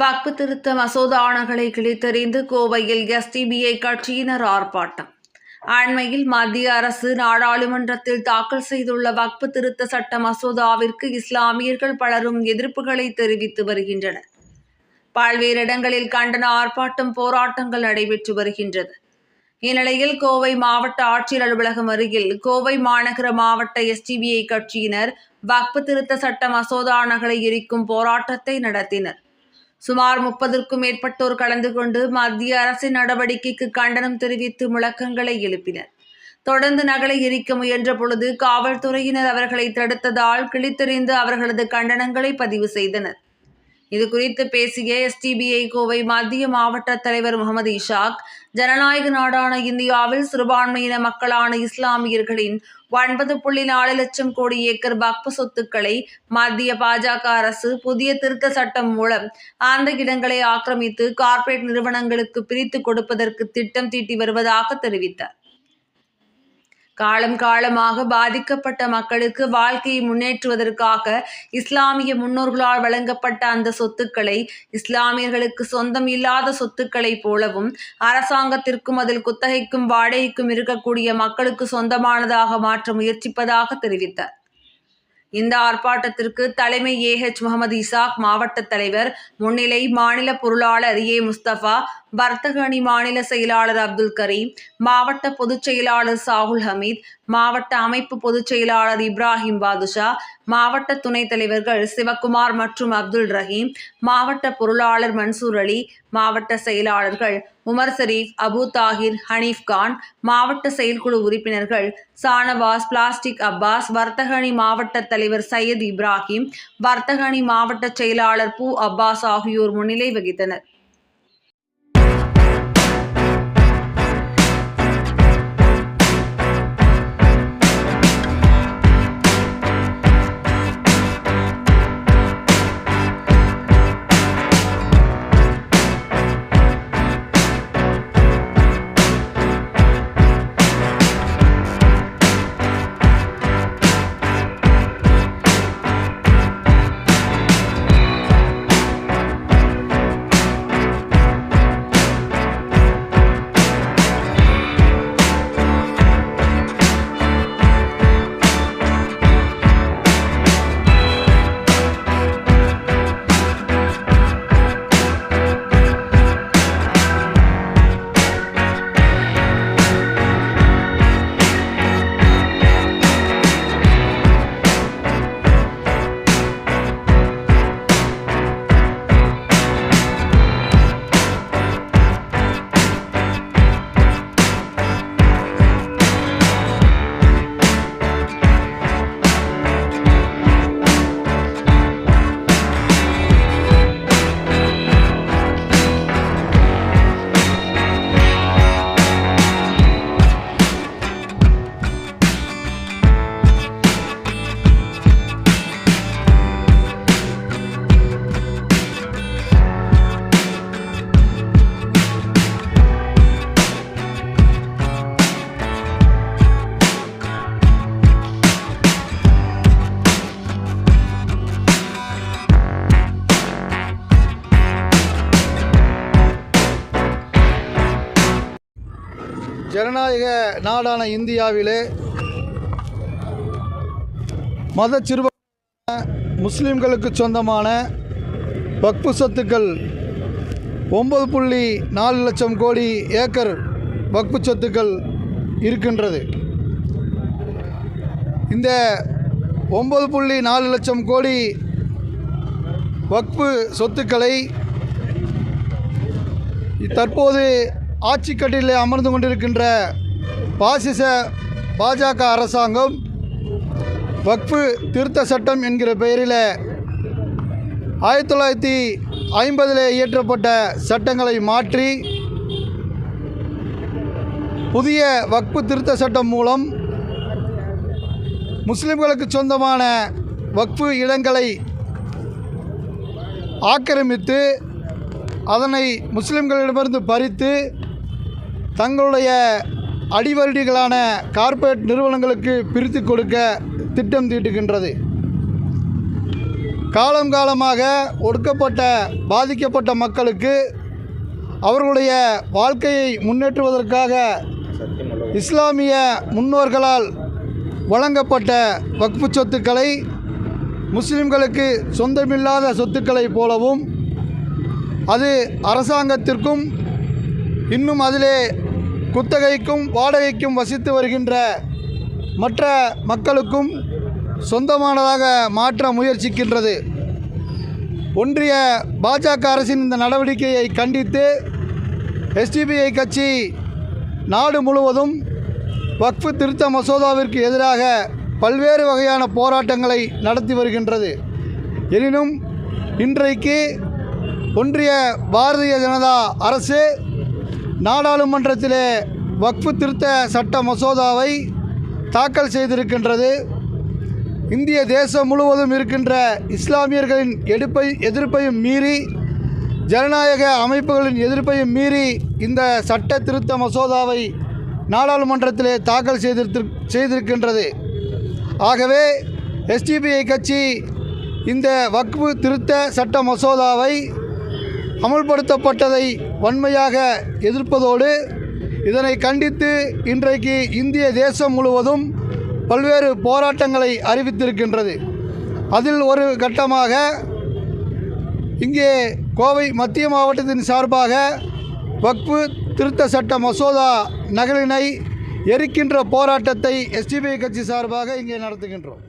வக்பு திருத்த மசோதானங்களை கிழித்தெறிந்து கோவையில் எஸ்டிபிஐ கட்சியினர் ஆர்ப்பாட்டம். அண்மையில் மத்திய அரசு நாடாளுமன்றத்தில் தாக்கல் செய்துள்ள வக்பு திருத்த சட்ட மசோதாவிற்கு இஸ்லாமியர்கள் பலரும் எதிர்ப்புகளை தெரிவித்து வருகின்றனர். பல்வேறு இடங்களில் கண்டன ஆர்ப்பாட்டம் போராட்டங்கள் நடைபெற்று வருகின்றது. இந்நிலையில் கோவை மாவட்ட ஆட்சியர் அலுவலகம் அருகில் கோவை மாநகர மாவட்ட எஸ்டிபிஐ கட்சியினர் வக்பு திருத்த சட்ட மசோதா எரிக்கும் போராட்டத்தை நடத்தினர். சுமார் முப்பதற்கும் மேற்பட்டோர் கலந்து கொண்டு மத்திய அரசின் நடவடிக்கைக்கு கண்டனம் தெரிவித்து முழக்கங்களை எழுப்பினர். தொடர்ந்து நகலை எரிக்க முயன்ற பொழுது காவல்துறையினர் அவர்களை தடுத்ததால் கிழித்தெறிந்து அவர்களது கண்டனங்களை பதிவு செய்தனர். இது குறித்து பேசிய எஸ்டிபிஐ கோவை மத்திய மாவட்ட தலைவர் முகமது இஷாக் ஜனநாயக நாடான இந்தியாவில் சிறுபான்மையின மக்களான இஸ்லாமியர்களின் ஒன்பது புள்ளி நாலு லட்சம் கோடி ஏக்கர் வக்பு சொத்துக்களை மத்திய பாஜக அரசு புதிய திருத்த சட்டம் மூலம் அந்த இடங்களை ஆக்கிரமித்து கார்ப்பரேட் நிறுவனங்களுக்கு பிரித்து கொடுப்பதற்கு திட்டம் தீட்டி வருவதாக தெரிவித்தார். காலம் காலமாக பாதிக்கப்பட்ட மக்களுக்கு வாழ்க்கையை முன்னேற்றுவதற்காக இஸ்லாமிய முன்னோர்களால் வழங்கப்பட்ட அந்த சொத்துக்களை இஸ்லாமியர்களுக்கு சொந்தம் இல்லாத சொத்துக்களைப் போலவும் அரசாங்கத்திற்கும் அதில் குத்தகைக்கும் வாடகைக்கும் இருக்கக்கூடிய மக்களுக்கு சொந்தமானதாக மாற்ற முயற்சிப்பதாக தெரிவித்தார். இந்த ஆர்ப்பாட்டத்திற்கு தலைமை ஏ ஹெச் முகமது இசாக் மாவட்ட தலைவர் முன்னிலை மாநில பொருளாளர் ஏ முஸ்தபா வர்த்தக அணி மாநில செயலாளர் அப்துல் கரீம் மாவட்ட பொதுச் செயலாளர் சாகுல் ஹமீத் மாவட்ட அமைப்பு பொதுச் செயலாளர் இப்ராஹிம் பாதுஷா மாவட்ட துணைத் தலைவர்கள் சிவக்குமார் மற்றும் அப்துல் ரஹீம் மாவட்ட பொருளாளர் மன்சூர் அலி மாவட்ட செயலாளர்கள் உமர் ஷரீப் அபு தாகிர் ஹனீஃப் கான் மாவட்ட செயற்குழு உறுப்பினர்கள் சானவாஸ் பிளாஸ்டிக் அப்பாஸ் வர்த்தகணி மாவட்ட தலைவர் சையத் இப்ராஹிம் வர்த்தகணி மாவட்ட செயலாளர் பூ அப்பாஸ் ஆகியோர் முன்னிலை வகித்தனர். ஜனநாயக நாடான இந்தியாவிலே மத சிறுப முஸ்லீம்களுக்கு சொந்தமான வக்பு சொத்துக்கள் ஒம்பது புள்ளி நாலு லட்சம் கோடி ஏக்கர் வக்பு சொத்துக்கள் இருக்கின்றது. இந்த ஒம்பது புள்ளி நாலு லட்சம் கோடி வக்பு சொத்துக்களை தற்போது ஆட்சிக்கட்டில் அமர்ந்து கொண்டிருக்கின்ற பாசிச பாஜக அரசாங்கம் வக்ஃபு திருத்த சட்டம் என்கிற பெயரில் ஆயிரத்தி தொள்ளாயிரத்தி ஐம்பதில் இயற்றப்பட்ட சட்டங்களை மாற்றி புதிய வக்ஃபு திருத்த சட்டம் மூலம் முஸ்லிம்களுக்கு சொந்தமான வக்ஃபு இடங்களை ஆக்கிரமித்து அதனை முஸ்லிம்களிடமிருந்து பறித்து தங்களுடைய அடிவருடிகளான கார்ப்பரேட் நிறுவனங்களுக்கு பிரித்து கொடுக்க திட்டம் தீட்டுகின்றது. காலம் காலமாக ஒடுக்கப்பட்ட பாதிக்கப்பட்ட மக்களுக்கு அவர்களுடைய வாழ்க்கையை முன்னேற்றுவதற்காக இஸ்லாமிய முன்னோர்களால் வழங்கப்பட்ட வக்ஃபு சொத்துக்களை முஸ்லிம்களுக்கு சொந்தமில்லாத சொத்துக்களைப் போலவும் அது அரசாங்கத்திற்கும் இன்னும் அதிலே குத்தகைக்கும் வாடகைக்கும் வசித்து வருகின்ற மற்ற மக்களுக்கும் சொந்தமானதாக மாற்ற முயற்சிக்கின்றது. ஒன்றிய பாஜக அரசின் இந்த நடவடிக்கையை கண்டித்து எஸ்டிபிஐ கட்சி நாடு முழுவதும் வக்ஃபு திருத்த மசோதாவிற்கு எதிராக பல்வேறு வகையான போராட்டங்களை நடத்தி வருகின்றது. எனினும் இன்றைக்கு ஒன்றிய பாரதிய ஜனதா அரசு நாடாளுமன்றத்திலே வக்ஃபு திருத்த சட்ட மசோதாவை தாக்கல் செய்திருக்கின்றது. இந்திய தேசம் முழுவதும் இருக்கின்ற இஸ்லாமியர்களின் எடுப்பை எதிர்ப்பையும் மீறி ஜனநாயக அமைப்புகளின் எதிர்ப்பையும் மீறி இந்த சட்ட திருத்த மசோதாவை நாடாளுமன்றத்திலே தாக்கல் செய்திருத்து செய்திருக்கின்றது. ஆகவே எஸ்டிபிஐ கட்சி இந்த வக்ஃபு திருத்த சட்ட மசோதாவை அமல்படுத்தப்பட்டதை வன்மையாக எதிர்ப்பதோடு இதனை கண்டித்து இன்றைக்கு இந்திய தேசம் முழுவதும் பல்வேறு போராட்டங்களை அறிவித்திருக்கின்றது. அதில் ஒரு கட்டமாக இங்கே கோவை மத்திய மாவட்டத்தின் சார்பாக வக்ஃபு திருத்த சட்ட மசோதா நகலினை எரிக்கின்ற போராட்டத்தை எஸ்டிபிஐ கட்சி சார்பாக இங்கே நடத்துகின்றோம்.